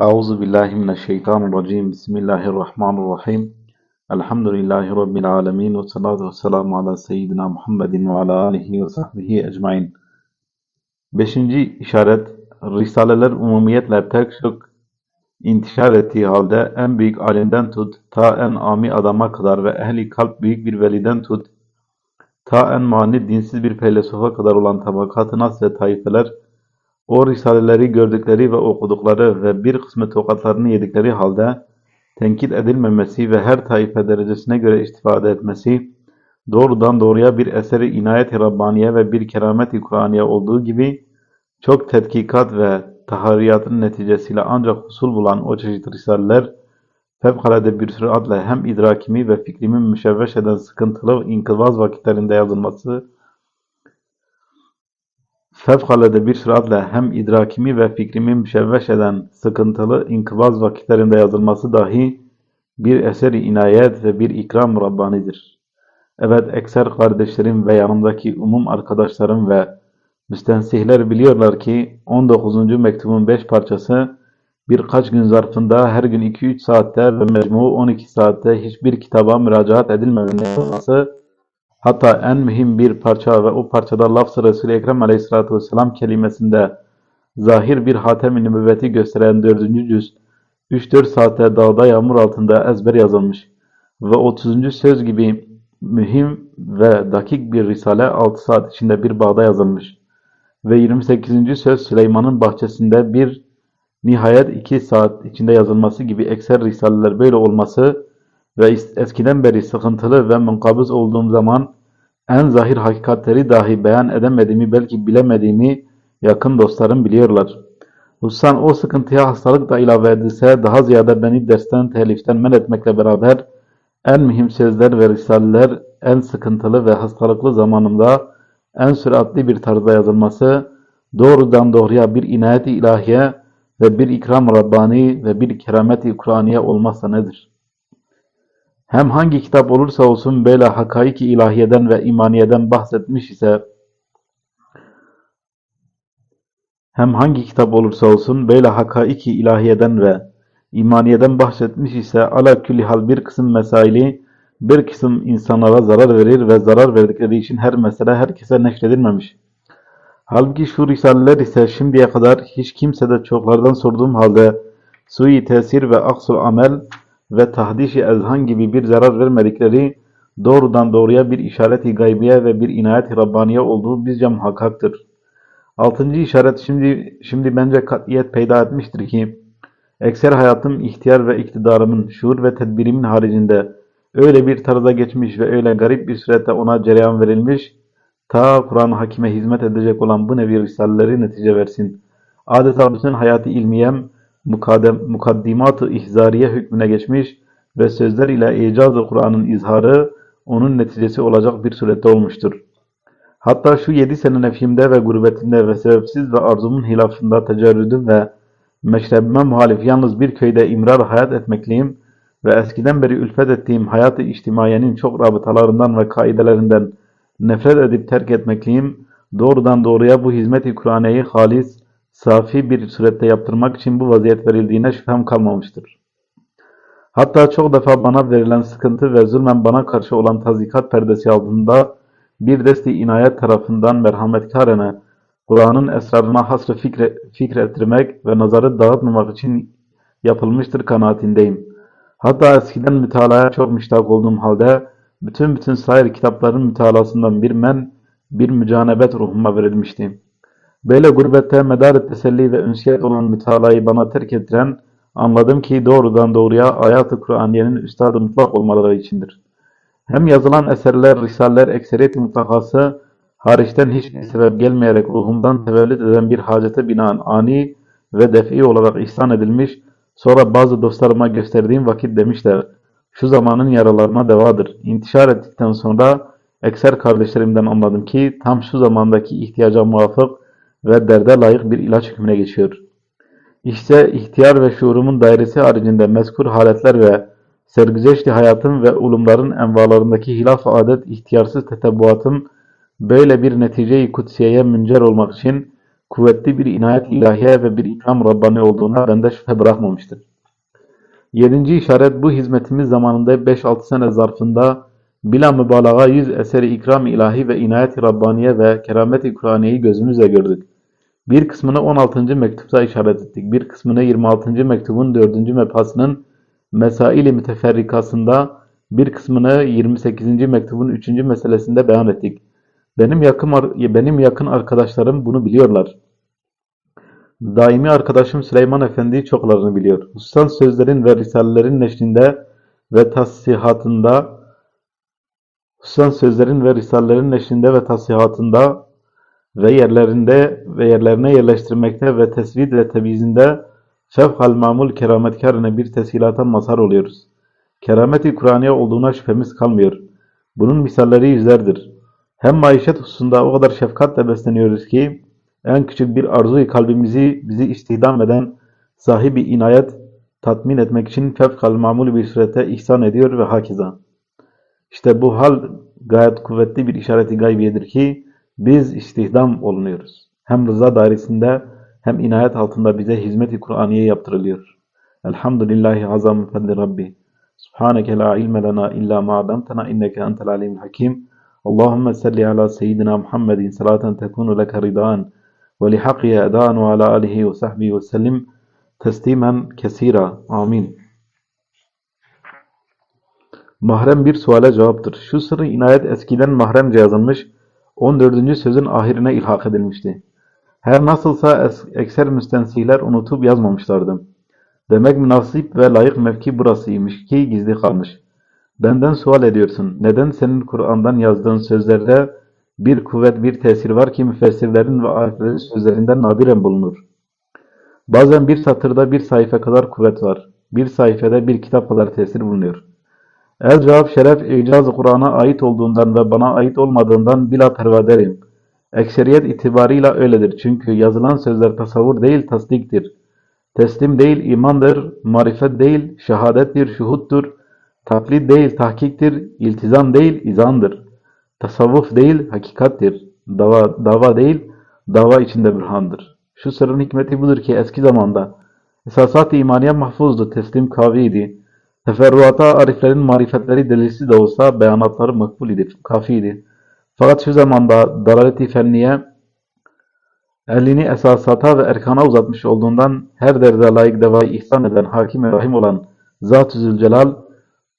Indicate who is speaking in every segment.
Speaker 1: Euzu billahi mineşşeytanirracim. Bismillahirrahmanirrahim. Elhamdülillahi rabbil alamin ve salatu vesselamu ala seyyidina Muhammedin ve ala alihi ve sahbihi ecmaîn. Beşinci işaret Risaleler umumiyetle pek çok intişar ettiği halde en büyük alimden tut ta en ami adama kadar ve ehli kalp büyük bir veliden tut ta en mani dinsiz bir felsefeye kadar olan tabakatı nas ve taifeler o risaleleri gördükleri ve okudukları ve bir kısmı tokatlarını yedikleri halde tenkit edilmemesi ve her taife derecesine göre istifade etmesi, doğrudan doğruya bir eseri inayet-i Rabbaniye ve bir keramet-i Kur'aniye olduğu gibi çok tetkikat ve tahariyatın neticesiyle ancak husul bulan o çeşit risaleler, fevkalade bir süratle hem idrakimi ve fikrimi müşevveş eden sıkıntılı inkılvaz vakitlerinde yazılması, fevkalade bir süratle hem idrakimi ve fikrimi müşevveş eden sıkıntılı inkılvaz vakitlerinde yazılması dahi bir eseri inayet ve bir ikram Rabbanidir. Evet, ekser kardeşlerim ve yanımdaki umum arkadaşlarım ve müstensihler biliyorlar ki 19. mektubun 5 parçası birkaç gün zarfında her gün 2-3 saatte ve mecmu 12 saatte hiçbir kitaba müracaat edilmemenin olması hatta en mühim bir parça ve o parçada lafz-ı Resul-i Ekrem aleyhissalatü vesselam kelimesinde zahir bir hatem-i nübüvveti gösteren 4. cüz 3-4 saatte dağda yağmur altında ezber yazılmış ve 30. söz gibi mühim ve dakik bir risale 6 saat içinde bir bağda yazılmış ve 28. söz Süleyman'ın bahçesinde bir nihayet 2 saat içinde yazılması gibi ekser risaleler böyle olması ve eskiden beri sıkıntılı ve munkabız olduğum zaman en zahir hakikatleri dahi beyan edemediğimi belki bilemediğimi yakın dostlarım biliyorlar. Hususan o sıkıntıya hastalık da ilave edilse daha ziyade beni dersten, teliften men etmekle beraber en mühim sözler ve risaleler en sıkıntılı ve hastalıklı zamanımda en süratli bir tarzda yazılması doğrudan doğruya bir inayet-i ilahiye ve bir ikram Rabbani ve bir keramet-i Kur'aniye olmazsa nedir? Hem hangi kitap olursa olsun böyle hakaik-i ilahiyeden ve imaniyeden bahsetmiş ise hem hangi kitap olursa olsun böyle hakaik-i ilahiyeden ve imaniyeden bahsetmiş ise ala külli hal bir kısım mesaili bir kısım insanlara zarar verir ve zarar verdikleri için her mesele herkese neşredilmemiş. Halbuki şu risaleler ise şimdiye kadar hiç kimse de çoklardan sorduğum halde sui tesir ve aksul amel ve tahdişi ezhan gibi bir zarar vermedikleri doğrudan doğruya bir işareti gaybiye ve bir inayet-i Rabbaniye olduğu bizce muhakkaktır. Altıncı işaret şimdi, şimdi bence katiyet peyda etmiştir ki ekser hayatım ihtiyar ve iktidarımın, şuur ve tedbirimin haricinde öyle bir tarzda geçmiş ve öyle garip bir surette ona cereyan verilmiş, ta Kur'an-ı Hakim'e hizmet edecek olan bu nevi risaleleri netice versin. Adeta bütün hayatı ilmiyem, mukaddimat-ı ihzariye hükmüne geçmiş ve sözler ile icaz-ı Kur'an'ın izharı onun neticesi olacak bir surette olmuştur. Hatta şu yedi sene nefimde ve gurbetimde ve sebepsiz ve arzumun hilafında tecerrüdüm ve meşrebime muhalif yalnız bir köyde imrar hayat etmekliyim ve eskiden beri ülfet ettiğim hayat-ı içtimaiyenin çok rabıtalarından ve kaidelerinden nefret edip terk etmekliyim, doğrudan doğruya bu hizmet-i Kur'ane'yi halis, safi bir surette yaptırmak için bu vaziyet verildiğine şüphem kalmamıştır. Hatta çok defa bana verilen sıkıntı ve zulmen bana karşı olan tazikat perdesi altında bir desti inayet tarafından merhametkarene Kur'an'ın esrarına hasrı fikre, fikrettirmek ve nazarı dağıtmamak için yapılmıştır kanaatindeyim. Hatta eskiden mütalaya çok müştak olduğum halde bütün bütün sair kitapların mütalasından bir men, bir mücanebet ruhuma verilmişti. Böyle gurbette medarı teselli ve ünsiyet olan mütalayı bana terk ettiren, anladım ki doğrudan doğruya ayat-ı Kur'aniyenin üstadı mutlak olmaları içindir. Hem yazılan eserler, risaleler ekseriyeti mutlakası, hariçten hiçbir sebep gelmeyerek ruhumdan tevellüt eden bir hacete binaen ani ve def'i olarak ihsan edilmiş, sonra bazı dostlarıma gösterdiğim vakit demişler, şu zamanın yaralarına devadır. İntişar ettikten sonra ekser kardeşlerimden anladım ki tam şu zamandaki ihtiyaca muvafık ve derde layık bir ilaç hükmüne geçiyor. İşte ihtiyar ve şuurumun dairesi haricinde mezkur haletler ve sergüzeşti hayatım ve ulumların envalarındaki hilaf adet ihtiyarsız tetebbuatım böyle bir netice-i kutsiyeye müncer olmak için kuvvetli bir inayet ilahiye ve bir ikram Rabbani olduğuna bende şüphe bırakmamıştır. Yedinci işaret bu hizmetimiz zamanında 5-6 sene zarfında bila mübalağa yüz eseri ikram ilahi ve inayet-i Rabbaniye ve keramet-i Kur'aniyeyi gözümüzle gördük. Bir kısmını 16. mektupta işaret ettik. Bir kısmını 26. mektubun 4. mebhasının Mesail-i Müteferrikasında, bir kısmını 28. mektubun 3. meselesinde beyan ettik. Benim yakın, benim yakın arkadaşlarım bunu biliyorlar. Daimi arkadaşım Süleyman Efendi çoklarını biliyor. Hususan sözlerin ve risalelerin neşrinde ve tasihatında hususan sözlerin ve risalelerin neşrinde ve tasihatında ve yerlerinde ve yerlerine yerleştirmekte ve tesvid ve tebizinde fevhal mamul kerametkarine bir tesihilata mazhar oluyoruz. Kerameti Kur'aniye olduğuna şüphemiz kalmıyor. Bunun misalleri yüzlerdir. Hem maişet hususunda o kadar şefkatle besleniyoruz ki en küçük bir arzuyu kalbimizi bizi istihdam eden sahibi inayet tatmin etmek için fevkal mamul bir surete ihsan ediyor ve hakeza. İşte bu hal gayet kuvvetli bir işareti gaybiyedir ki biz istihdam olunuyoruz. Hem rıza dairesinde hem inayet altında bize hizmet-i Kur'aniye yaptırılıyor. Elhamdülillahi azam fadli Rabbi. Subhaneke la ilme lena illa ma adamtena inneke entel alimul hakim. Allahümme salli ala seyyidina Muhammedin salaten tekunu leke ridan ve lihaqiye edan ve ala alihi ve sahbihi ve sellim teslimen kesira. Amin. Mahrem bir suale cevaptır. Şu sırrı inayet eskiden mahremce yazılmış, 14. sözün ahirine ilhak edilmişti. Her nasılsa ekser müstensihler unutup yazmamışlardı. Demek münasip ve layık mevki burasıymış ki gizli kalmış. Benden sual ediyorsun. Neden senin Kur'an'dan yazdığın sözlerde bir kuvvet, bir tesir var ki müfessirlerin ve ayetlerin sözlerinden nadiren bulunur? Bazen bir satırda bir sayfa kadar kuvvet var. Bir sayfada bir kitap kadar tesir bulunuyor. El cevap şeref icaz Kur'an'a ait olduğundan ve bana ait olmadığından bila pervaderim. Ekseriyet itibarıyla öyledir. Çünkü yazılan sözler tasavvur değil tasdiktir. Teslim değil imandır, marifet değil şehadettir, şuhuttur. Taklit değil tahkiktir, iltizam değil izandır. Tasavvuf değil hakikattir. Dava, dava değil dava içinde bürhandır. Şu sırrın hikmeti budur ki eski zamanda esasat-ı imaniye mahfuzdu, teslim kaviydi. Teferruata ariflerin marifetleri delilsiz de olsa beyanatları makbul idi, kafiydi. Fakat şu zamanda dalalet-i fenniye elini esasata ve erkana uzatmış olduğundan her derde layık devayı ihsan eden hakim ve rahim olan Zat-ı Zülcelal,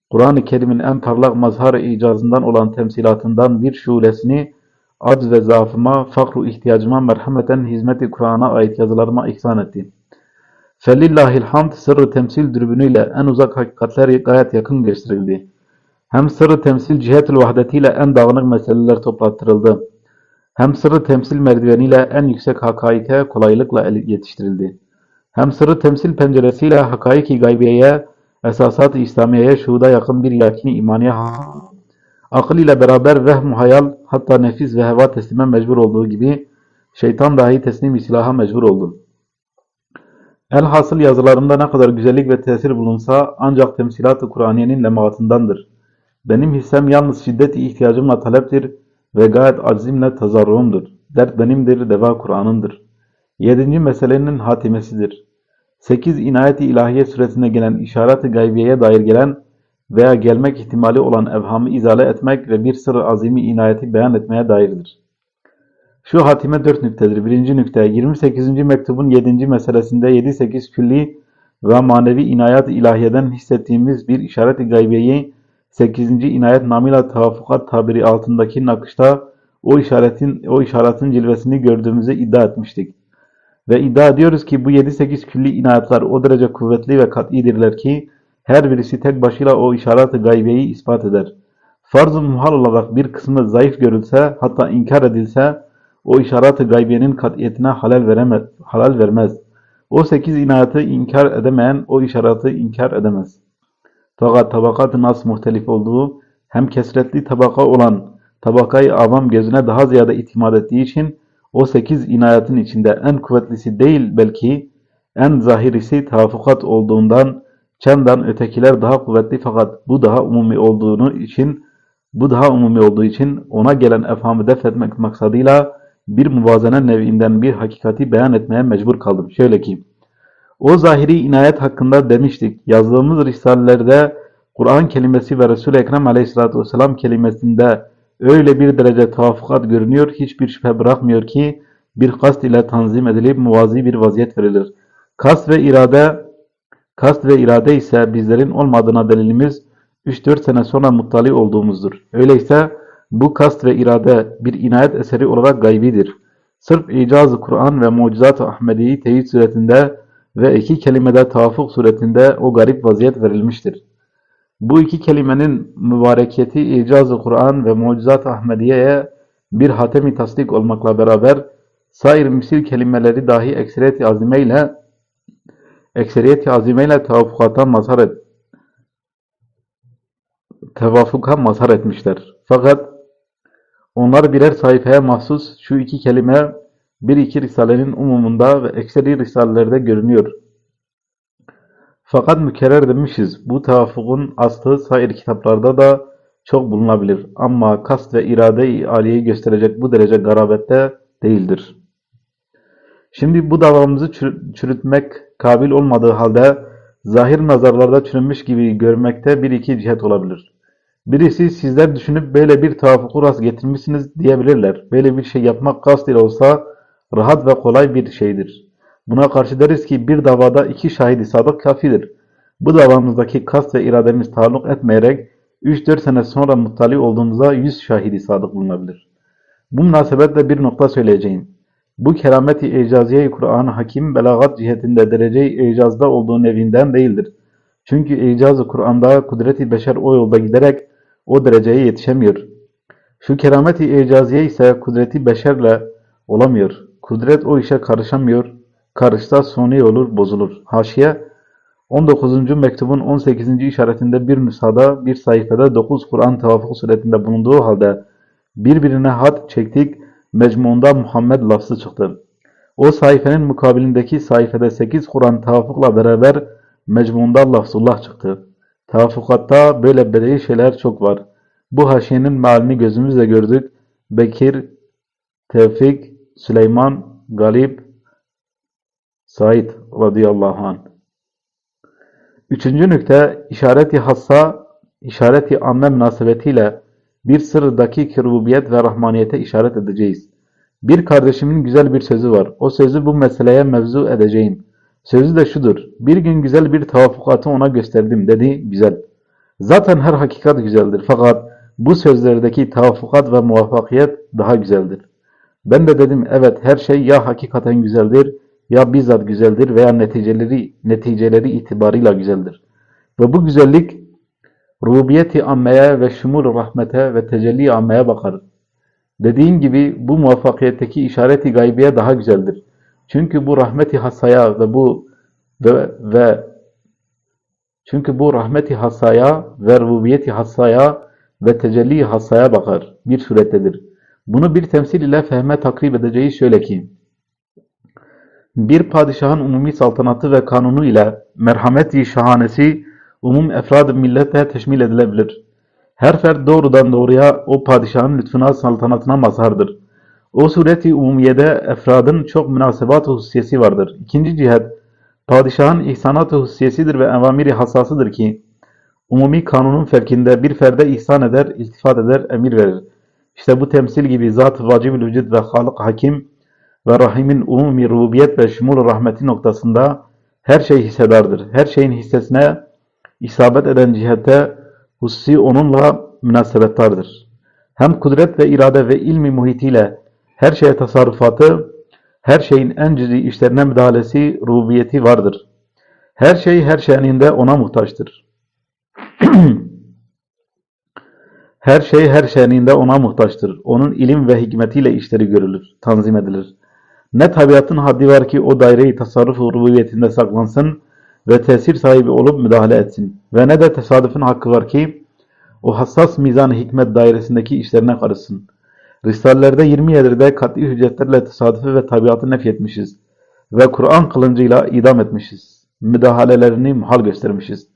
Speaker 1: Kur'an-ı Kerim'in en parlak mazhar-ı icazından olan temsilatından bir şulesini acz ve zaafıma, fakru ihtiyacıma merhameten hizmet-i Kur'an'a ait yazılarıma ihsan etti. Felillahil hamd sırrı temsil dürbünüyle en uzak hakikatler gayet yakın gösterildi. Hem sırrı temsil cihetül vahdetiyle en dağınık meseleler toplattırıldı. Hem sırrı temsil merdiveniyle en yüksek hakaike kolaylıkla yetiştirildi. Hem sırrı temsil penceresiyle hakaiki gaybiyeye, esasat-ı İslamiye'ye şuhuda yakın bir yakini imaniye akıl ile beraber vehm hayal hatta nefis ve heva teslime mecbur olduğu gibi şeytan dahi teslim silaha mecbur oldu. Elhasıl yazılarımda ne kadar güzellik ve tesir bulunsa ancak temsilat-ı Kur'aniyenin lemaatındandır. Benim hissem yalnız şiddet-i ihtiyacımla taleptir ve gayet azimle tazarruğumdur. Dert benimdir, deva Kur'an'ındır. Yedinci meselenin hatimesidir. Sekiz inayet-i ilahiye süresinde gelen işaret-i gaybiyeye dair gelen veya gelmek ihtimali olan evhamı izale etmek ve bir sırrı azimi inayeti beyan etmeye dairdir. Şu hatime dört nüktedir. Birinci nükte, 28. mektubun 7. meselesinde 7-8 külli ve manevi inayet ilahiyeden hissettiğimiz bir işaret-i gaybiyeyi 8. inayet namıyla tavafukat tabiri altındaki nakışta o işaretin o işaretin cilvesini gördüğümüzü iddia etmiştik. Ve iddia ediyoruz ki bu 7-8 külli inayetler o derece kuvvetli ve kat'idirler ki her birisi tek başıyla o işaret-i gaybiyeyi ispat eder. Farz-ı muhal olarak bir kısmı zayıf görülse hatta inkar edilse o işaret-i gaybiyenin kat'iyetine halal, veremez, halal vermez. O sekiz inayeti inkar edemeyen o işareti inkar edemez. Fakat tabakat-ı nas muhtelif olduğu hem kesretli tabaka olan tabakayı avam gözüne daha ziyade itimat ettiği için o sekiz inayetin içinde en kuvvetlisi değil belki en zahirisi tafukat olduğundan çendan ötekiler daha kuvvetli fakat bu daha umumi olduğunu için bu daha umumi olduğu için ona gelen efhamı def etmek maksadıyla bir muvazene nevinden bir hakikati beyan etmeye mecbur kaldım. Şöyle ki, o zahiri inayet hakkında demiştik. Yazdığımız risalelerde Kur'an kelimesi ve Resul-i Ekrem aleyhissalatü vesselam kelimesinde öyle bir derece tavafukat görünüyor, hiçbir şüphe bırakmıyor ki bir kast ile tanzim edilip muvazi bir vaziyet verilir. Kast ve irade kast ve irade ise bizlerin olmadığına delilimiz 3-4 sene sonra muttali olduğumuzdur. Öyleyse bu kast ve irade bir inayet eseri olarak gaybidir. Sırf icaz-ı Kur'an ve mucizat-ı Ahmedi'yi teyit suretinde ve iki kelimede tavafuk suretinde o garip vaziyet verilmiştir. Bu iki kelimenin mübarekiyeti icaz-ı Kur'an ve mucizat-ı Ahmediye'ye bir hatemi tasdik olmakla beraber sair misil kelimeleri dahi ekseriyet-i azimeyle ekseriyet-i azimeyle tevafukata mazhar et, tevafuka mazhar etmişler. Fakat onlar birer sayfaya mahsus şu iki kelime bir iki risalenin umumunda ve ekseri risalelerde görünüyor. Fakat mükerrer demişiz. Bu tevafukun aslı sair kitaplarda da çok bulunabilir. Ama kast ve irade-i aliyeyi gösterecek bu derece garabette değildir. Şimdi bu davamızı çürütmek kabil olmadığı halde zahir nazarlarda çürümüş gibi görmekte bir iki cihet olabilir. Birisi sizler düşünüp böyle bir tavafuku rast getirmişsiniz diyebilirler. Böyle bir şey yapmak kast ile olsa rahat ve kolay bir şeydir. Buna karşı deriz ki bir davada iki şahidi sadık kafidir. Bu davamızdaki kast ve irademiz taalluk etmeyerek 3-4 sene sonra muttali olduğumuzda 100 şahidi sadık bulunabilir. Bu münasebetle bir nokta söyleyeceğim. Bu kerameti icaziye Kur'an-ı Hakim belagat cihetinde derece-i icazda olduğu nevinden değildir. Çünkü icaz-ı Kur'an'da kudreti beşer o yolda giderek o dereceye yetişemiyor. Şu kerameti icaziye ise kudreti beşerle olamıyor. Kudret o işe karışamıyor. Karışsa suni olur, bozulur. Haşiye 19. mektubun 18. işaretinde bir nüshada bir sayfada 9 Kur'an tevafuk suretinde bulunduğu halde birbirine hat çektik mecmuunda Muhammed lafzı çıktı. O sayfenin mukabilindeki sayfede 8 Kur'an tevafukla beraber mecmuunda lafzullah çıktı. Tevafukatta böyle bedei şeyler çok var. Bu haşiyenin mealini gözümüzle gördük. Bekir, Tevfik, Süleyman, Galip, Said radıyallahu anh. Üçüncü nükte işareti hassa, işareti amme münasebetiyle bir sırrıdaki rububiyet ve rahmaniyete işaret edeceğiz. Bir kardeşimin güzel bir sözü var. O sözü bu meseleye mevzu edeceğim. Sözü de şudur. Bir gün güzel bir tavafukatı ona gösterdim dedi. Güzel. Zaten her hakikat güzeldir. Fakat bu sözlerdeki tavafukat ve muvaffakiyet daha güzeldir. Ben de dedim evet her şey ya hakikaten güzeldir ya bizzat güzeldir veya neticeleri neticeleri itibarıyla güzeldir. Ve bu güzellik rububiyeti ammeye ve şumul rahmete ve tecelli ammeye bakar. Dediğim gibi bu muvaffakiyetteki işareti gaybiye daha güzeldir. Çünkü bu rahmeti hasaya ve bu ve, ve çünkü bu rahmeti hasaya ve rububiyeti hasaya ve tecelli hasaya bakar. Bir surettedir. Bunu bir temsil ile fehme takrib edeceği şöyle ki bir padişahın umumi saltanatı ve kanunu ile merhameti şahanesi umum efrad millete teşmil edilebilir. Her fert doğrudan doğruya o padişahın lütfuna saltanatına mazhardır. O sureti umumiyede efradın çok münasebat-ı hususiyesi vardır. İkinci cihet, padişahın ihsanat-ı hususiyesidir ve evamiri hassasıdır ki, umumi kanunun fevkinde bir ferde ihsan eder, iltifat eder, emir verir. İşte bu temsil gibi zat-ı vacib-ül vücud ve halık hakim ve rahimin umumi rububiyet ve şumul rahmeti noktasında her şey hissedardır. Her şeyin hissesine isabet eden cihette hususi onunla münasebettardır. Hem kudret ve irade ve ilmi muhitiyle her şeye tasarrufatı, her şeyin en cüzi işlerine müdahalesi, rububiyeti vardır. Her şey her şeyinde ona muhtaçtır. her şey her şeyinde ona muhtaçtır. Onun ilim ve hikmetiyle işleri görülür, tanzim edilir. Ne tabiatın haddi var ki o daireyi tasarruf rububiyetinde saklansın ve tesir sahibi olup müdahale etsin. Ve ne de tesadüfün hakkı var ki o hassas mizan hikmet dairesindeki işlerine karışsın. Risalelerde 20 yerinde kat'i hüccetlerle tesadüfü ve tabiatı nefyetmişiz. Ve Kur'an kılıncıyla idam etmişiz. Müdahalelerini muhal göstermişiz.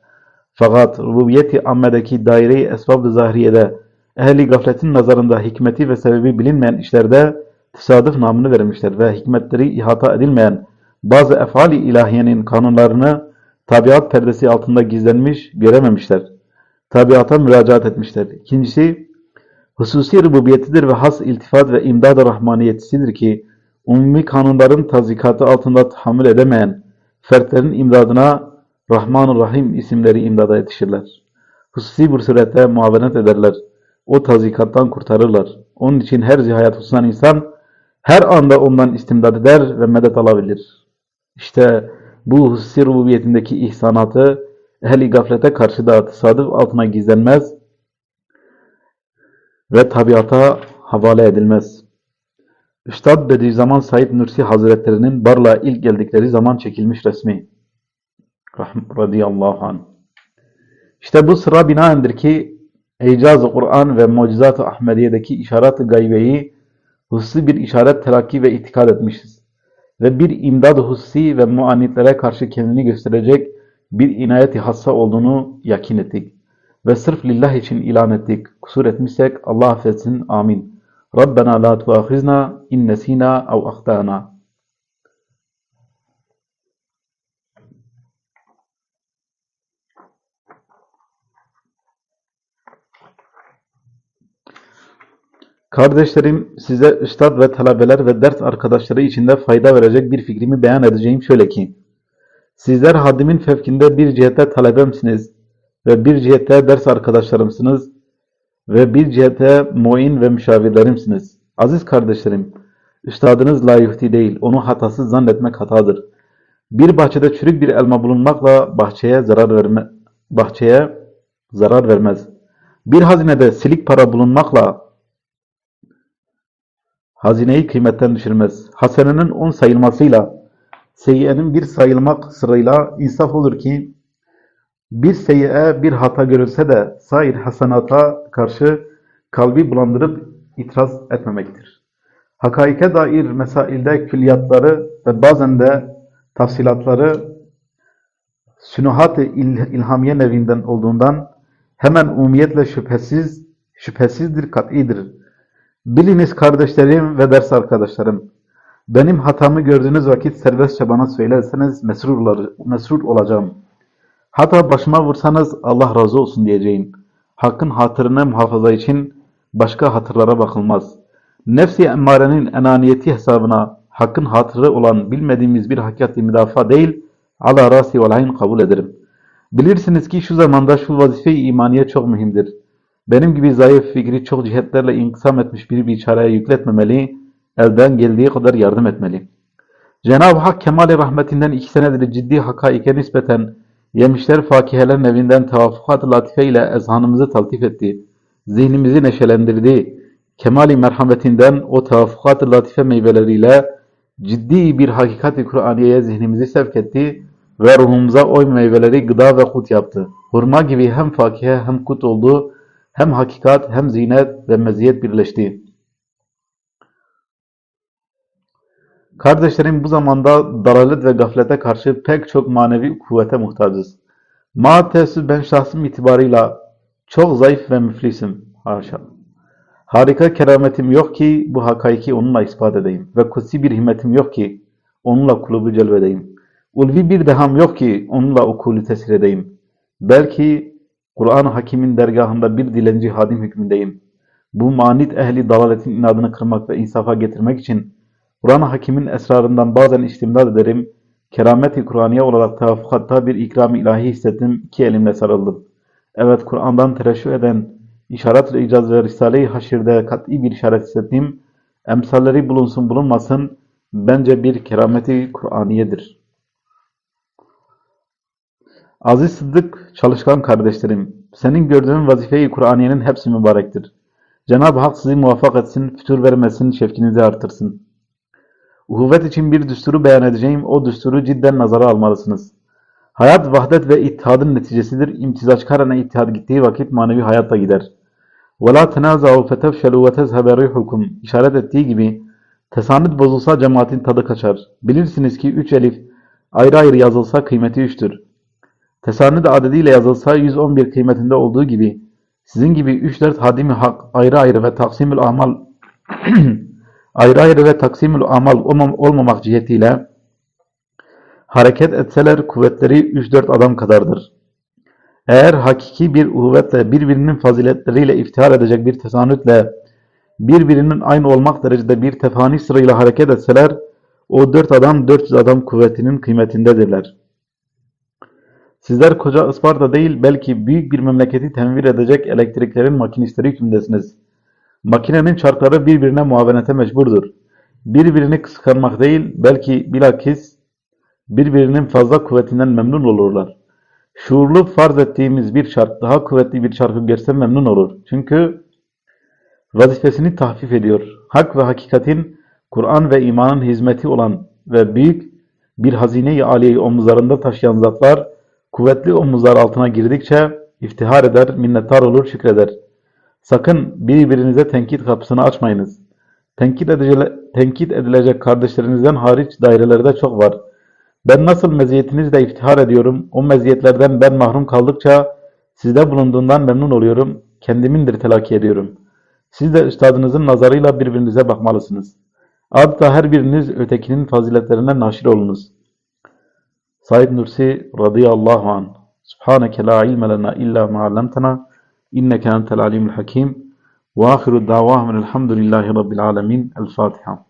Speaker 1: Fakat rububiyeti ammedeki daire-i esbab-ı zahriyede ehli gafletin nazarında hikmeti ve sebebi bilinmeyen işlerde tesadüf namını vermişler ve hikmetleri ihata edilmeyen bazı efali ilahiyenin kanunlarını tabiat perdesi altında gizlenmiş görememişler. Tabiata müracaat etmişler. İkincisi, hususi rububiyetidir ve has iltifat ve imdad-ı rahmaniyetisidir ki, umumi kanunların tazikatı altında tahammül edemeyen fertlerin imdadına Rahman-ı Rahim isimleri imdada yetişirler. Hususi bir surette muavenet ederler. O tazikattan kurtarırlar. Onun için her zihayat hususan insan her anda ondan istimdad eder ve medet alabilir. İşte bu hususi rububiyetindeki ihsanatı ehli gaflete karşı da tesadüf altına gizlenmez ve tabiata havale edilmez. Üstad Bediüzzaman Said Nursi Hazretlerinin Barla'ya ilk geldikleri zaman çekilmiş resmi. Radiyallahu anh. İşte bu sıra binaendir ki İcaz-ı Kur'an ve Mucizat-ı Ahmediye'deki işaret-ı gaybeyi hususi bir işaret telakki ve itikad etmişiz. Ve bir imdad hususi ve muanitlere karşı kendini gösterecek bir inayet-i hassa olduğunu yakin ettik. Ve sırf lillah için ilan ettik. Kusur etmişsek Allah affetsin. Amin. Rabbena la tuahizna in nesina ev ahtana. Kardeşlerim, size üstad ve talebeler ve ders arkadaşları içinde fayda verecek bir fikrimi beyan edeceğim şöyle ki, sizler haddimin fevkinde bir cihette talebemsiniz ve bir cihette ders arkadaşlarımsınız ve bir cihette muin ve müşavirlerimsiniz. Aziz kardeşlerim, üstadınız la yuhti değil, onu hatasız zannetmek hatadır. Bir bahçede çürük bir elma bulunmakla bahçeye zarar verme, bahçeye zarar vermez. Bir hazinede silik para bulunmakla hazineyi kıymetten düşürmez. Hasenenin on sayılmasıyla, seyyiyenin bir sayılmak sırayla insaf olur ki, bir seyyiye bir hata görülse de sair hasenata karşı kalbi bulandırıp itiraz etmemektir. Hakaike dair mesailde külliyatları ve bazen de tafsilatları sünuhat-ı il- ilhamiye nevinden olduğundan hemen umumiyetle şüphesiz, şüphesizdir, kat'idir. Biliniz kardeşlerim ve ders arkadaşlarım, benim hatamı gördüğünüz vakit serbestçe bana söylerseniz mesrur, mesrur olacağım. Hatta başıma vursanız Allah razı olsun diyeceğim. Hakkın hatırını muhafaza için başka hatırlara bakılmaz. Nefsi emmarenin enaniyeti hesabına hakkın hatırı olan bilmediğimiz bir hakikati müdafaa değil, ala rasi vel ayn kabul ederim. Bilirsiniz ki şu zamanda şu vazife-i imaniye çok mühimdir. Benim gibi zayıf fikri çok cihetlerle inkısam etmiş bir biçareye yükletmemeli, elden geldiği kadar yardım etmeli. Cenab-ı Hak kemal-i rahmetinden iki senedir ciddi hakaike nispeten yemişler fakiheler evinden tevaffukat-ı latife ile ezhanımızı taltif etti. Zihnimizi neşelendirdi. Kemal-i merhametinden o tevaffukat-ı latife meyveleriyle ciddi bir hakikat-i Kur'aniye'ye zihnimizi sevk etti ve ruhumuza o meyveleri gıda ve kut yaptı. Hurma gibi hem fakihe hem kut oldu, hem hakikat hem zinet ve meziyet birleşti. Kardeşlerim bu zamanda dalalet ve gaflete karşı pek çok manevi kuvvete muhtacız. Ma teessüf ben şahsım itibarıyla çok zayıf ve müflisim. Haşa. Harika kerametim yok ki bu hakaiki onunla ispat edeyim. Ve kutsi bir himmetim yok ki onunla kulubu celbedeyim. Ulvi bir deham yok ki onunla ukulü tesir edeyim. Belki Kur'an-ı Hakim'in dergahında bir dilenci hadim hükmündeyim. Bu manit ehli dalaletin inadını kırmak ve insafa getirmek için Kur'an-ı Hakim'in esrarından bazen istimdad ederim. Keramet-i Kur'aniye olarak tevaffukatta bir ikram-ı ilahi hissettim. iki elimle sarıldım. Evet Kur'an'dan tereşüh eden işaret-ı icaz ve Risale-i Haşir'de kat'i bir işaret hissettim. Emsalleri bulunsun bulunmasın bence bir kerameti Kur'aniyedir. Aziz Sıddık, çalışkan kardeşlerim, senin gördüğün vazife-i Kur'aniyenin hepsi mübarektir. Cenab-ı Hak sizi muvaffak etsin, fütur vermesin, şefkinizi artırsın. Uhuvvet için bir düsturu beyan edeceğim, o düsturu cidden nazara almalısınız. Hayat vahdet ve ittihadın neticesidir. İmtizaçkarane ittihad gittiği vakit manevi hayat da gider. وَلَا تَنَازَعُوا فَتَفْشَلُوا وَتَذْهَبَ رِيحُكُمْ İşaret ettiği gibi, tesanüt bozulsa cemaatin tadı kaçar. Bilirsiniz ki üç elif ayrı ayrı yazılsa kıymeti üçtür. Tesanüt adediyle yazılsa 111 kıymetinde olduğu gibi, sizin gibi 3-4 hadimi hak ayrı ayrı ve taksimül amal ayrı ayrı ve taksimül amal olmam- olmamak cihetiyle hareket etseler kuvvetleri 3-4 adam kadardır. Eğer hakiki bir uhuvvetle birbirinin faziletleriyle iftihar edecek bir tesanütle birbirinin aynı olmak derecede bir tefani sırayla hareket etseler o dört adam 400 adam kuvvetinin kıymetindedirler. Sizler koca Isparta değil belki büyük bir memleketi tenvir edecek elektriklerin makinistleri hükmündesiniz. Makinenin çarkları birbirine muavenete mecburdur. Birbirini kıskanmak değil belki bilakis birbirinin fazla kuvvetinden memnun olurlar. Şuurlu farz ettiğimiz bir çark daha kuvvetli bir çarkı görse memnun olur. Çünkü vazifesini tahfif ediyor. Hak ve hakikatin Kur'an ve imanın hizmeti olan ve büyük bir hazine-i aliyeyi omuzlarında taşıyan zatlar kuvvetli omuzlar altına girdikçe iftihar eder, minnettar olur, şükreder. Sakın birbirinize tenkit kapısını açmayınız. Tenkit, edile, tenkit edilecek kardeşlerinizden hariç dairelerde çok var. Ben nasıl meziyetinizle iftihar ediyorum, o meziyetlerden ben mahrum kaldıkça sizde bulunduğundan memnun oluyorum, kendimindir telakki ediyorum. Siz de üstadınızın nazarıyla birbirinize bakmalısınız. Adeta her biriniz ötekinin faziletlerine naşir olunuz. Said Nursi radıyallahu anh. Subhaneke la ilme lena illa ma allamtana inneke entel alimul hakim. Ve ahiru davahum elhamdülillahi rabbil alemin. El Fatiha.